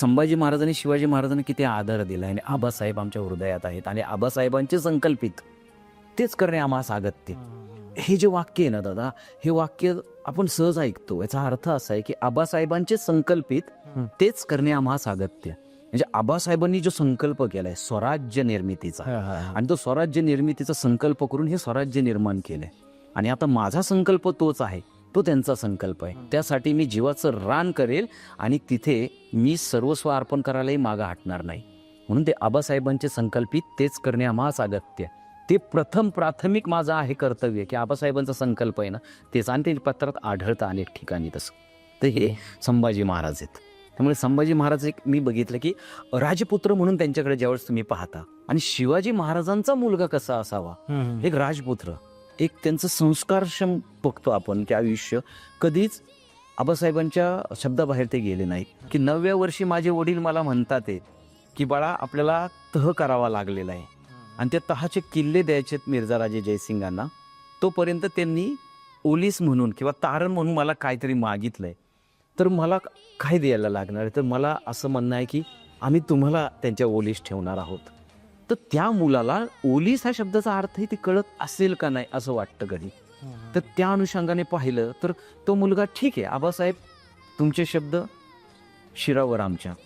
संभाजी महाराजांनी शिवाजी महाराजांनी किती आदर दिला आणि आबासाहेब आमच्या हृदयात आहेत आणि आबासाहेबांचे संकल्पित तेच करणे आम्हा सागत्य. हे. जे वाक्य आहे ना दादा हे वाक्य आपण सहज ऐकतो. याचा अर्थ असा आहे की आबासाहेबांचे संकल्पित. तेच करणे आम्हा सागत्य. म्हणजे आबासाहेबांनी जो संकल्प केलाय स्वराज्य निर्मितीचा. आणि तो स्वराज्य निर्मितीचा संकल्प करून हे स्वराज्य निर्माण केलंय. आणि आता माझा संकल्प तोच आहे. तो त्यांचा संकल्प आहे. त्यासाठी मी जीवाचं रान करेल आणि तिथे मी सर्वस्व अर्पण करायलाही मागं हटणार नाही. म्हणून ते आबासाहेबांचे संकल्पित तेच करणे आम्हा सागत्य ते प्रथम प्राथमिक माझं आहे कर्तव्य की आबासाहेबांचा संकल्प आहे ना तेच आणि ते पत्रात आढळतं अनेक ठिकाणी तसं. तर हे संभाजी महाराज आहेत. त्यामुळे संभाजी महाराज एक मी बघितलं की राजपुत्र म्हणून त्यांच्याकडे ज्यावेळेस तुम्ही पाहता आणि शिवाजी महाराजांचा मुलगा कसा असावा. एक राजपुत्र. एक त्यांचं संस्कारक्षम बघतो आपण ते आयुष्य कधीच आबासाहेबांच्या शब्दाबाहेर ते गेले नाहीत की नवव्या वर्षी माझे वडील मला म्हणतात ते की बाळा आपल्याला तह करावा लागलेला आहे. आणि त्या तहाचे किल्ले द्यायचे आहेत मिर्झाराजे जयसिंगांना. तोपर्यंत त्यांनी ओलीस म्हणून किंवा तारण म्हणून मला काहीतरी मागितलंय. तर मला काय द्यायला लागणार आहे? तर मला असं म्हणणं आहे की आम्ही तुम्हाला त्यांच्या ओलीस ठेवणार आहोत. तर त्या मुलाला ओलीस ह्या शब्दाचा अर्थही ते कळत असेल का नाही असं वाटतं कधी? तर त्या अनुषंगाने पाहिलं तर तो मुलगा ठीक आहे. आबासाहेब तुमचे शब्द शिरावर आमच्या.